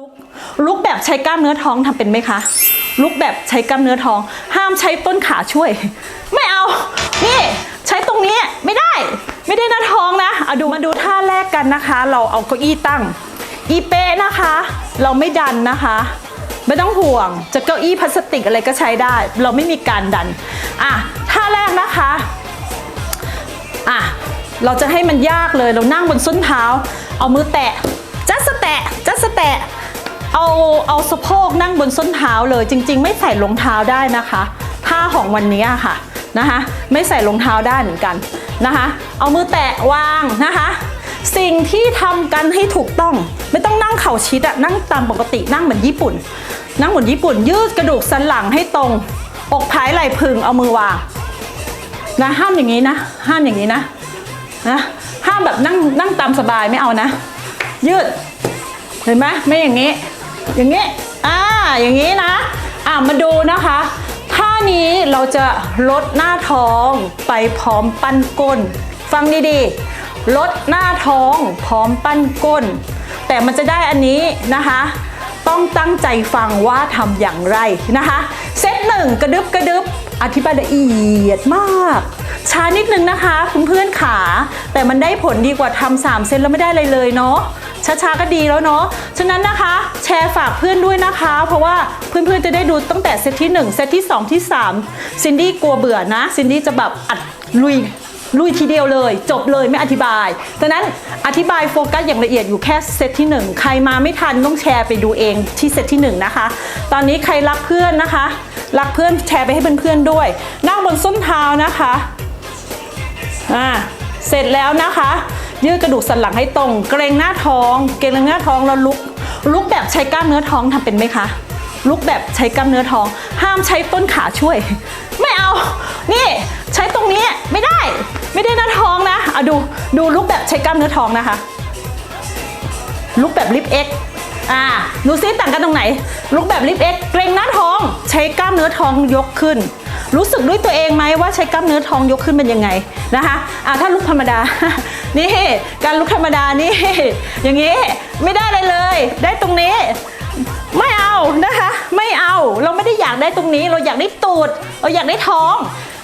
ลุกลุกแบบใช้กล้ามเนื้อท้องทำเป็นไหมคะ ลุกแบบใช้กล้ามเนื้อท้อง ห้ามใช้ต้นขาช่วย ไม่เอา นี่ ใช้ตรงนี้ไม่ได้ ไม่ได้หน้าท้องนะเอาดูมาดูท่าแรกกันนะคะ เราเอาเก้าอี้ตั้ง อีเป้นะคะ เราไม่ดันนะคะ ไม่ต้องห่วง จะเก้าอี้พลาสติกอะไรก็ใช้ได้ เราไม่มีการดันอะท่าแรกนะคะอะเราจะให้มันยากเลยเรานั่งบนส้นเท้า เอามือแตะจัสแตะจัสแตะ เอาเอาสะโพกนั่งบนส้นเท้าเลยจริง ๆ ไม่ใส่รองเท้าได้นะคะท่าของวันนี้ค่ะนะคะ ไม่ใส่รองเท้าได้เหมือนกันนะคะ เอามือแตะวางนะคะ สิ่งที่ทำกันให้ถูกต้องไม่ต้องนั่งเข่าชิดอะนั่งตามปกตินั่งเหมือนญี่ปุ่น นั่งเหมือนญี่ปุ่น ยืดกระดูกสันหลังให้ตรง อกผายไหล่พึงเอามือวางนะห้ามอย่างนี้นะห้ามอย่างนี้นะนะห้ามแบบนั่งนั่งตามสบายไม่เอานะ ยืดเห็นไหมไม่อย่างนี้ อย่างนี้อ่าอย่างนี้นะอ่ามาดูนะคะท่านี้เราจะลดหน้าท้องไปพร้อมปั้นก้น ฟังดีๆ ลดหน้าท้องพร้อมปั้นก้น แต่มันจะได้อันนี้นะคะ ต้องตั้งใจฟังว่าทำอย่างไรนะคะ เซตหนึ่งกระดึบกระดึบ อธิบายละเอียดมาก ช้านิดนึงนะคะ คุณเพื่อนขา แต่มันได้ผลดีกว่าทำสามเซตแล้วไม่ได้อะไรเลยเนาะช้าๆก็ดีแล้วเนาะ ฉะนั้นนะคะ แชร์ฝากเพื่อนด้วยนะคะ เพราะว่าเพื่อนๆจะได้ดูตั้งแต่เซตที่ 1 เซตที่ 2 ที่ 3 ซินดี้กลัวเบื่อนะ ซินดี้จะแบบอัดลุย ลุยทีเดียวเลย จบเลยไม่อธิบายดังนั้นอธิบายโฟกัสอย่างละเอียดอยู่แค่เซตที่ 1 ใครมาไม่ทันต้องแชร์ไปดูเองที่เซตที่ 1 นะคะ ตอนนี้ใครรักเพื่อนนะคะ รักเพื่อนแชร์ไปให้เพื่อนๆด้วย นั่งบนส้นเท้านะคะอ่าเสร็จแล้วนะคะ ยืดกระดูกสันหลังให้ตรง เกรงหน้าท้อง เกรงหน้าท้องแล้วลุก ลุกแบบใช้กล้ามเนื้อท้องทำเป็นไหมคะลุกแบบใช้กล้ามเนื้อท้อง ห้ามใช้ต้นขาช่วย ไม่เอา นี่ ใช้ตรงนี้ไม่ได้ ไม่ได้หน้าท้องนะเอาดูดูลุกแบบใช้กล้ามเนื้อท้องนะคะ ลุกแบบลิฟเอ็กอ่าดูซิต่างกันตรงไหน ลุกแบบลิฟเอ็กเกรงหน้าท้อง ใช้กล้ามเนื้อท้องยกขึ้น รู้สึกด้วยตัวเองไหมว่าใช้กล้ามเนื้อท้องยกขึ้นเป็นยังไงนะคะอ่าถ้าลุกธรรมดา นี่การลุกธรรมดานี่ อย่างนี้ไม่ได้เลยเลย ได้ตรงนี้ไม่เอานะคะ ไม่เอาเราไม่ได้อยากได้ตรงนี้ เราอยากได้ตูด เราอยากได้ท้อง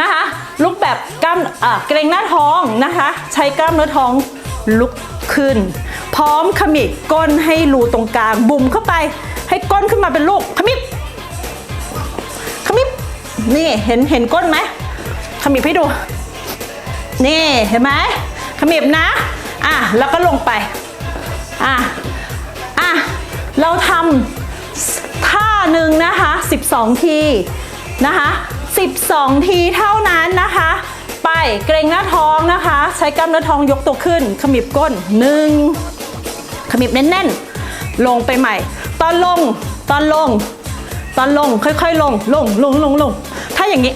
นะคะ ลุกแบบกล้ามอ่าเกรงหน้าท้องนะคะ ใช้กล้ามเนื้อท้องลุกขึ้น พร้อมขมิบก้นให้รูตรงกลาง บุ่มเข้าไป ให้ก้นขึ้นมาเป็นลูกขมิบขมิบนี่เห็นเห็นก้นไหมขมิบให้ดู นี่เห็นไหมขมิบนะอะแล้วก็ลงไปอะอะเราทำท่าหนึ่งนะคะ 12 ทีนะคะ 12 ทีเท่านั้นนะคะ ไปเกรงหน้าท้องนะคะ ใช้กล้ามเนื้อท้องยกตัวขึ้น ขมิบก้น1ขมิบแน่นๆ ลงไปใหม่ ตอนลง ตอนลง ตอนลงค่อยๆ ลง ลงลงลงลง ถ้าอย่างนี้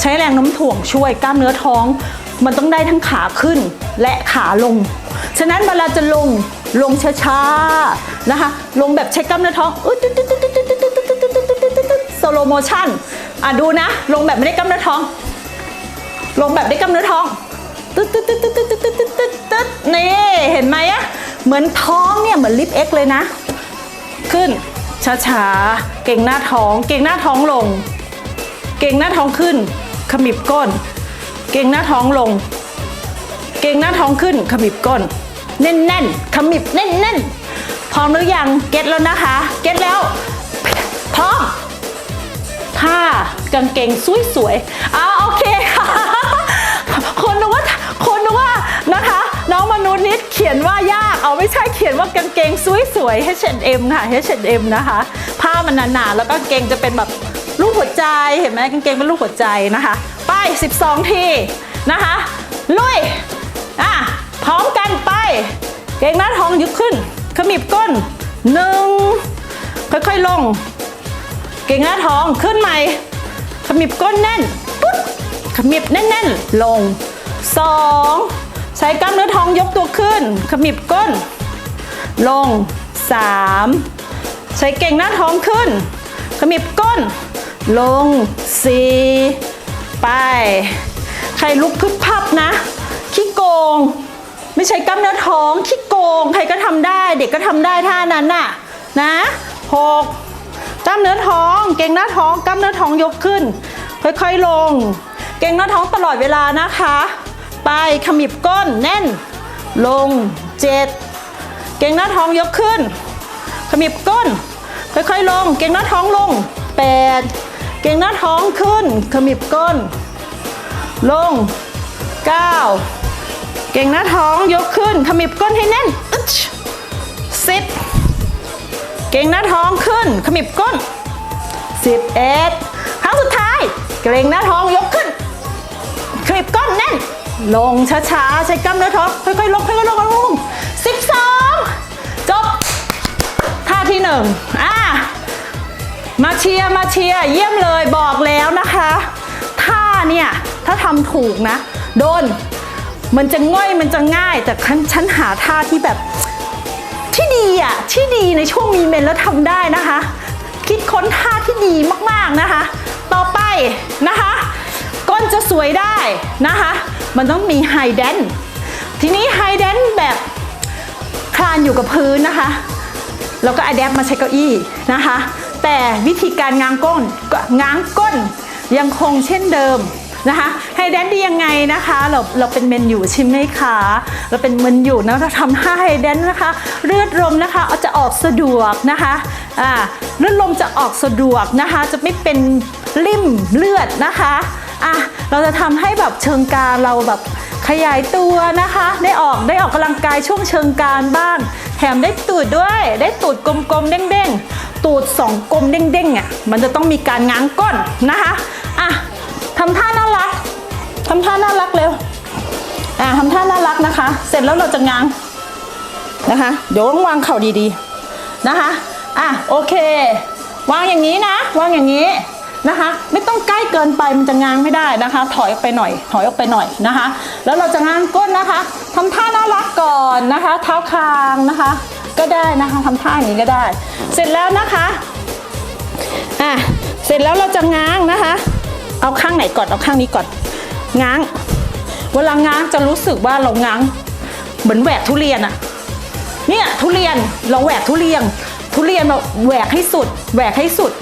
ใช้แรงน้มถ่วงช่วยกล้ามเนื้อท้อง มันต้องได้ทั้งขาขึ้นและขาลง ฉะนั้นเวลาจะลงลงช้าๆนะคะ ลงแบบใช้กล้ามเนื้อท้องสโลโมชั่น อะดูนะ ลงแบบไม่ได้กล้ามเนื้อท้อง ลงแบบได้กล้ามเนื้อท้องตึ๊ดตึ๊ดตึ๊ดตึ๊ดตึ๊ดตึ๊ดตึ๊ดตึ๊ดตึ๊ดนี่เห็นไหมอะเหมือนท้องเนี่ยเหมือนลิฟเอ็กเลยนะ ขึ้นช้าๆ เก่งหน้าท้อง เก่งหน้าท้องลง เก่งหน้าท้องขึ้น ขมิบก้น เก่งหน้าท้องลง เก่งหน้าท้องขึ้น ขมิบก้น แน่นๆ ขมิบแน่นๆ พร้อมหรือยัง เก็ตแล้วนะคะ เก็ตแล้วพร้อม ท่ากางเกงสวยๆอ่าโอเคค่ะ คนนึกว่าคนนึกว่านะคะ น้องมนุษย์นิดเขียนว่ายาก เอาไม่ใช่เขียนว่ากางเกงสวยๆ H&M ค่ะ H&M นะคะ ผ้ามันหนาๆแล้วก็กางเกงจะเป็นแบบรูปหัวใจเห็นไหมกางเกงเป็นรูปหัวใจนะคะ ไป 12 ทีนะคะ ลุยอะพร้อมกันไป เกงหน้าท้องยึกขึ้นขมิบก้นหนึ่งค่อยๆลง เก่งหน้าท้องขึ้นใหม่ ขมิบก้นแน่นปุ๊บขมิบแน่นๆ ลงสองใช้กล้ามเนื้อท้องยกตัวขึ้น ขมิบก้น ลงสามใช้เก่งหน้าท้องขึ้น ขมิบก้น ลงสี่ไป ใครลุกพึบพับนะ ขี้โกง ไม่ใช้กล้ามเนื้อท้องที่โกง ใครก็ทำได้ เด็กก็ทำได้ท่านั้นน่ะ นะหก ล้ามเนื้อท้อง เก่งหน้าท้องกล้ามเนื้อท้องยกขึ้น ค่อยๆลง เก่งหน้าท้องตลอดเวลานะคะ ไปขมิบก้นแน่น ลงเจ็ดเก่งหน้าท้องยกขึ้น ขมิบก้น ค่อยๆลง เก่งหน้าท้องลงแปดเก่งหน้าท้องขึ้น ขมิบก้น ลงเก้าเก่งหน้าท้องยกขึ้น ขมิบก้นให้แน่นอึ๊ดสิบ เก่งหน้าท้องขึ้น ขมิบก้นสิบเอ็ดครั้งสุดท้าย เก่งหน้าท้องยกขึ้น ขมิบก้นแน่น ลงช้าๆ ใช้กล้ามเนื้อท้อง ค่อยๆลงค่อยๆลงลงสิบสองจบ ท่าที่หนึ่งอะมาเชียร์มาเชียร์เยี่ยมเลยบอกแล้วนะคะ ท่าเนี่ย ถ้าทำถูกนะ โดน มันจะง่อยมันจะง่าย แต่ฉันหาท่าที่แบบ ดีอะที่ดีในช่วงมีเมนแล้วทำได้นะคะ คิดค้นท่าที่ดีมากๆนะคะ ต่อไปนะคะ ก้นจะสวยได้นะคะ มันต้องมีไฮแดนทีนี้ไฮแดนแบบคลานอยู่กับพื้นนะคะแล้วก็อัดแอปมาใช้เก้าอี้นะคะ แต่วิธีการง้างก้นง้างก้นยังคงเช่นเดิม นะคะไฮแดนดียังไงนะคะ เราเราเป็นเมนอยู่ใช่ไหมคะเราเป็นเมนอยู่นะเราทำท่าไฮแดนนะคะเลือดลมนะคะเอาจะออกสะดวกนะคะอ่าเลือดลมจะออกสะดวกนะคะ จะไม่เป็นริ่มเลือดนะคะอะเราจะทำให้แบบเชิงกานเราแบบขยายตัวนะคะ ได้ออกได้ออกกำลังกายช่วงเชิงกานบ้าง แถมได้ตูดด้วย ได้ตูดกลมๆเด้งๆตูดสองกลมเด้งๆอะมันจะต้องมีการง้างก้นนะคะอะ ทำท่าน่ารักทำท่าน่ารักเร็วอะทำท่าน่ารักนะคะ เสร็จแล้วเราจะง้างนะคะ เดี๋ยวต้องวางเข่าดีๆนะคะอะโอเค วางอย่างนี้นะ วางอย่างนี้นะคะ ไม่ต้องใกล้เกินไปมันจะง้างไม่ได้นะคะ ถอยออกไปหน่อย ถอยออกไปหน่อยนะคะ แล้วเราจะง้างก้นนะคะทำท่าน่ารักก่อนนะคะ เท้าคางนะคะ ก็ได้นะคะทำท่าอย่างนี้ก็ได้ เสร็จแล้วนะคะอะเสร็จแล้วเราจะง้างนะคะ เอาข้างไหนก่อน เอาข้างนี้ก่อน ง้าง เวลาง้างจะรู้สึกว่าเราง้าง เหมือนแหวกทุเรียนอะเนี่ยทุเรียนเราแหวกทุเรียน ทุเรียนเราแหวกให้สุด แหวกให้สุด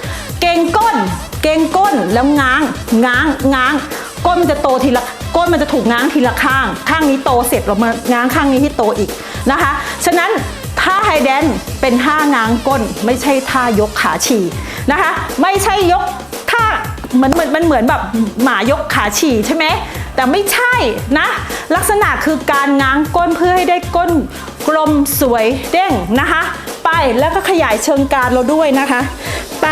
เกงก้น เกงก้นแล้วง้าง ง้าง ง้าง ก้นมันจะโตทีละก้นมันจะถูกง้างทีละข้าง ข้างนี้โตเสร็จเรามาง้างข้างนี้ให้โตอีกนะคะ ฉะนั้นท่าไฮแดนเป็นท่าง้างก้น ไม่ใช่ท่ายกขาฉี่นะคะ ไม่ใช่ยกท่า มือนเหมือนมันเหมือนแบบหมายกขาฉี่ใช่ไหมแต่ไม่ใช่นะ ลักษณะคือการง้างก้นเพื่อให้ได้ก้นกลมสวยเด้งนะคะ ไปแล้วก็ขยายเชิงกานเราด้วยนะคะ ไป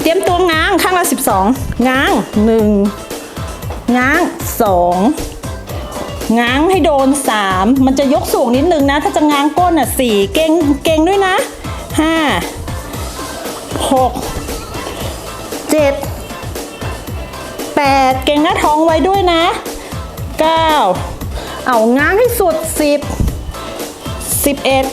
เตรียมตัวง้างข้างละ 12 ง้าง 1 ง้าง 2 ง้างให้โดน 3 มันจะยกสูงนิดนึงนะ ถ้าจะง้างก้นอะ4เก่งเก่งด้วยนะ 5 6 7 8เก่งหน้าท้องไว้ด้วยนะ9เอาง้างให้สุด10 11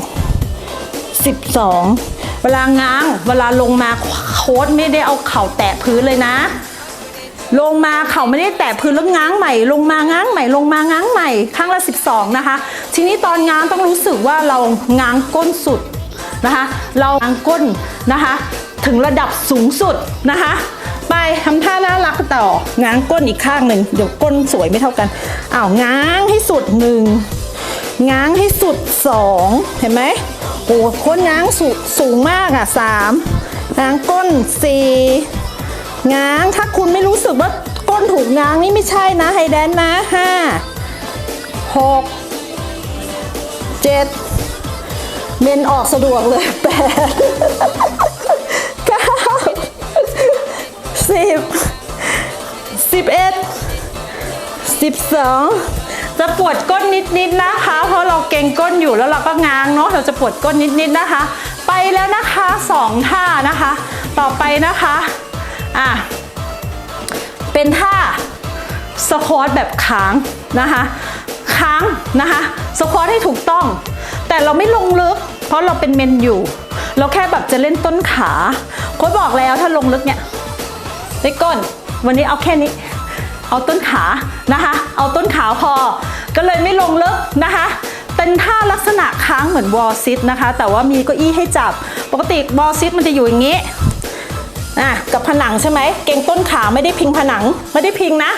12เวลาง้างเวลาลงมาโค้ดไม่ได้เอาเข่าแตะพื้นเลยนะ ลงมาเข่าไม่ได้แตะพื้นแล้วง้างใหม่ ลงมาง้างใหม่ ลงมาง้างใหม่ข้างละ 12 นะคะ ทีนี้ตอนง้างต้องรู้สึกว่าเราง้างก้นสุดนะคะ เราง้างก้นนะคะ ถึงระดับสูงสุดนะคะ ไปทำท่าน่ารักต่อง้างก้นอีกข้างหนึ่งเดี๋ยวก้นสวยไม่เท่ากันอ้าวง้างให้สุดหนึ่งง้างให้สุด2เห็นไหมโอ้ก้นง้างสูสูงมากอะ3ง้างก้น4ง้างถ้าคุณไม่รู้สึกว่าก้นถูกง้างนี่ไม่ใช่นะไฮแดนนะ5 6 7เจ็ดเมนออกสะดวกเลย8 9 10 11 12จะปวดก้นนิดๆนะคะ เพราะเราเกรงก้นอยู่แล้วเราก็ง้างเนาะเราจะปวดก้นนิดๆนะคะ ไปแล้วนะคะสองท่านะคะ ต่อไปนะคะอะเป็นท่าสควอตแบบค้างนะคะค้างนะคะสควอตให้ถูกต้อง แต่เราไม่ลงลึก เพราะเราเป็นเมนอยู่ เราแค่แบบจะเล่นต้นขาโค้ชบอกแล้วถ้าลงลึกเนี่ย ได้ก้น วันนี้เอาแค่นี้ เอาต้นขานะคะ เอาต้นขาพอ ก็เลยไม่ลงลึกนะคะ เป็นท่าลักษณะค้างเหมือนวอลซิตนะคะ แต่ว่ามีเก้าอี้ให้จับ ปกติวอลซิตมันจะอยู่อย่างนี้อะกับผนังใช่ไหม เก่งต้นขาไม่ได้พิงผนัง ไม่ได้พิงนะ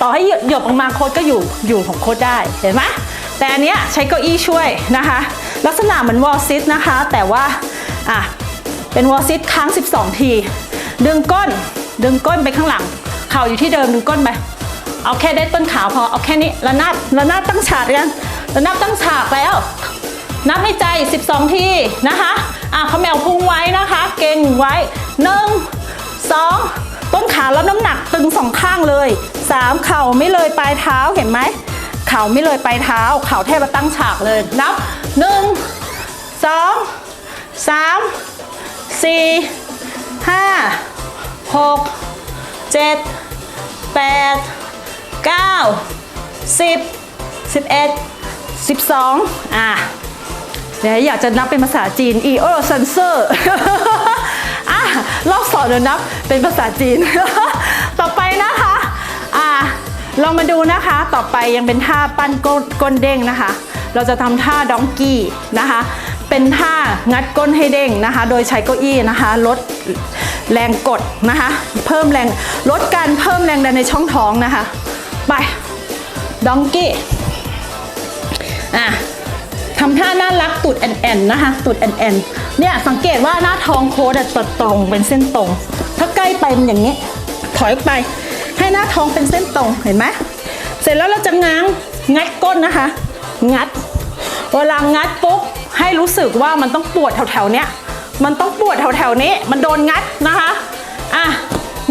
ต่อให้หยหยบออกมาโค้ดก็อยู่อยู่ของโค้ดได้ เห็นไหมแต่อันเนี้ยใช้เก้าอี้ช่วยนะคะ ลักษณะเหมือนวอลซิตนะคะ แต่ว่าอะเป็นวอลซิตค้าง 12 ที ดึงก้น ดึงก้นไปข้างหลัง เข่าอยู่ที่เดิมดึงก้นไป เอาแค่ได้ต้นขาพอ เอาแค่นี้ระนาบระนาบตั้งฉากกันระนาบตั้งฉากแล้ว นับในใจ 12 ทีนะคะอะเขมแมวพุงไว้นะคะ เก่งไว้1 2ต้นขารับน้ำหนักตึงสองข้างเลย3เข่าไม่เลยปลายเท้าเห็นไหมเข่าไม่เลยปลายเท้า เข่าแทบจะตั้งฉากเลยนับ 1 2 3 4 5 6 7 8 9 10 11 12อะเดี๋ยวอยากจะนับเป็นภาษาจีน e o s e n s o r อะรอบสอนเดี๋ยวนับเป็นภาษาจีน ต่อไปนะคะอะลองมาดูนะคะ ต่อไปยังเป็นท่าปั้นก้นก้นเด้งนะคะ เราจะทำท่าดองกี้นะคะ เป็นท่างัดก้นให้เด้งนะคะ โดยใช้เก้าอี้นะคะลด แรงกดนะคะ เพิ่มแรงลดการเพิ่มแรงดันในช่องท้องนะคะ ไปดองกี้อะทำท่าน่ารักตูดแอนแอนนะคะตูดแอนแอนเนี่ยสังเกตว่าหน้าท้องโค้ดจะตรงเป็นเส้นตรง ถ้าใกล้ไปมันอย่างนี้ ถอยไป ให้หน้าท้องเป็นเส้นตรงเห็นไหมเสร็จแล้วเราจะง้างงัดก้นนะคะ งัด เวลางัดปุ๊บให้รู้สึกว่ามันต้องปวดแถวๆเนี้ย มันต้องปวดแถวๆนี้ มันโดนงัดนะคะ อะ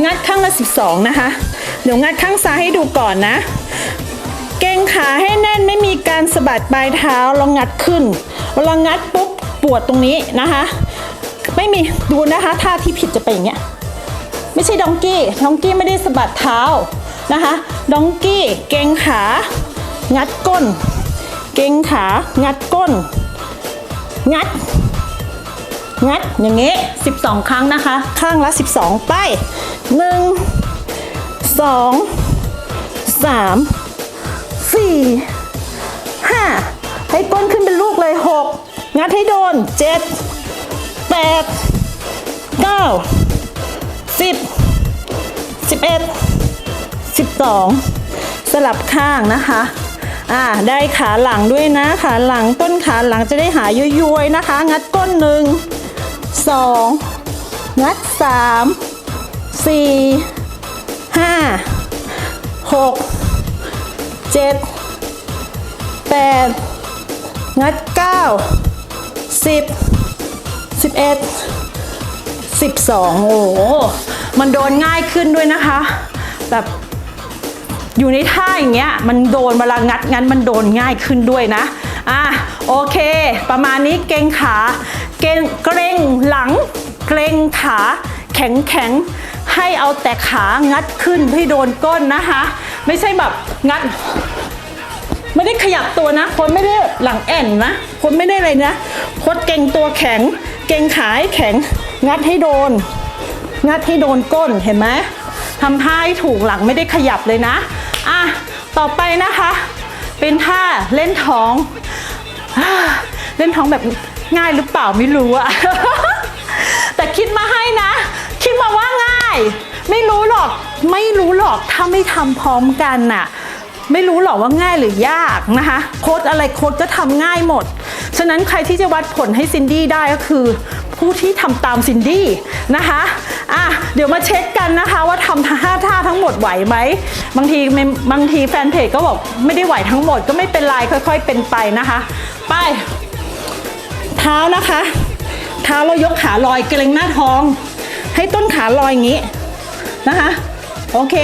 งัดข้างละ 12 นะคะ เดี๋ยวงัดข้างซ้ายให้ดูก่อนนะ เกงขาให้แน่นไม่มีการสะบัดปลายเท้าเรางัดขึ้นเวลางัดปุ๊บปวดตรงนี้นะคะ ไม่มีดูนะคะท่าที่ผิดจะเป็นอย่างเงี้ย ไม่ใช่ดองกี้ ดองกี้ไม่ได้สะบัดเท้านะคะ ดองกี้ เกงขา งัดก้น เกงขา งัดก้น งัด งัดอย่างนี้ 12 ครั้งนะคะ ข้างละ 12 ไป 1 2 3สี่ห้าให้ก้นขึ้นเป็นลูกเลยหกงัดให้โดนเจ็ดแปดเก้าสิบสิบเอ็ดสิบสองสลับข้างนะคะ อ่า ได้ขาหลังด้วยนะ ขาหลังต้นขาหลังจะได้หายย้วยๆนะคะ งัดก้นหนึ่ง สองงัดสามสี่ห้าหกเจ็ดแปดงัดเก้าสิบสิบเอ็ดสิบสองโอ้โหมันโดนง่ายขึ้นด้วยนะคะ แบบอยู่ในท่าอย่างเงี้ยมันโดนเวลางัดงั้นมันโดนง่ายขึ้นด้วยนะ อะโอเค ประมาณนี้เกงขา เกรงเกรงหลัง เกรงขาแข็งแข็งให้เอาแต่ขางัดขึ้นให้โดนก้นนะคะ ไม่ใช่แบบงัด ไม่ได้ขยับตัวนะคนไม่ได้หลังแอนนะคนไม่ได้อะไรนะคนเก่งตัวแข็ง เก่งขาให้แข็ง งัดให้โดน งัดให้โดนก้นเห็นไหมทำท่าให้ถูกหลังไม่ได้ขยับเลยนะอะต่อไปนะคะ เป็นท่าเล่นท้องอเล่นท้องแบบ ง่ายหรือเปล่าไม่รู้อะ แต่คิดมาให้นะ คิดมาว่าง่าย ไม่รู้หรอกไม่รู้หรอกถ้าไม่ทำพร้อมกันน่ะ ไม่รู้หรอกว่าง่ายหรือยากนะคะ โค้ดอะไรโค้ดก็ทำง่ายหมด ฉะนั้นใครที่จะวัดผลให้ซินดี้ได้ก็คือ ผู้ที่ทำตามซินดี้นะคะอะเดี๋ยวมาเช็คกันนะคะว่าทำท่าท่าทั้งหมดไหวไหมบางทีบางทีแฟนเพจก็บอกไม่ได้ไหวทั้งหมดก็ไม่เป็นไรค่อย ๆ เป็นไปนะคะ ไป ท้านะคะ เท้าเรายกขาลอยเกรงหน้าท้อง ให้ต้นขาลอยอย่างนี้นะคะ โอเค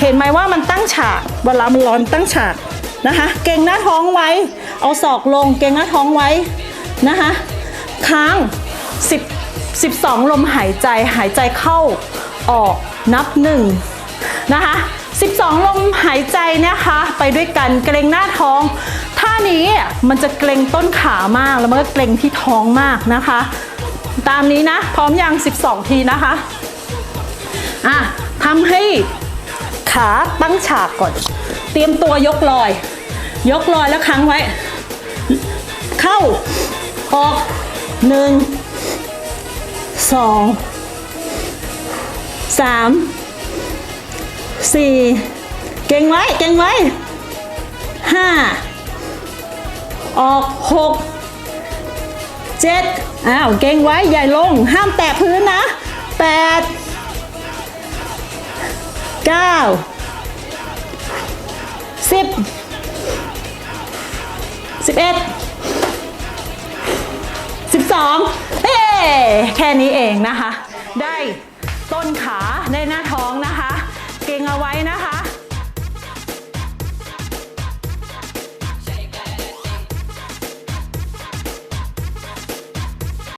เห็นไหมว่ามันตั้งฉาก เวลามันลอยมันตั้งฉากนะคะ เกรงหน้าท้องไว้ เอาศอกลง เกรงหน้าท้องไว้นะคะ ค้าง10 12 ลมหายใจ หายใจเข้าออกนับหนึ่งนะคะ 12 ลมหายใจนะคะ ไปด้วยกัน เกรงหน้าท้อง นี้มันจะเกรงต้นขามากแล้วมันก็เกรงที่ท้องมากนะคะ ตามนี้นะ พร้อมยัง 12 ทีนะคะอะทำให้ขาตั้งฉากก่อน เตรียมตัวยกลอย ยกลอยแล้วค้างไว้ เข้าออกหนึ่งสองสามสี่เก่งไว้ เก่งไว้ห้า ออกหกเจ็ดอ้าว เก่งไว้ ใหญ่ลง ห้ามแตะพื้นนะแปดเก้าสิบสิบเอ็ดสิบสองเอ๊แค่นี้เองนะคะ ได้ต้นขาได้หน้าท้องนะคะ เก่งเอาไว้นะคะ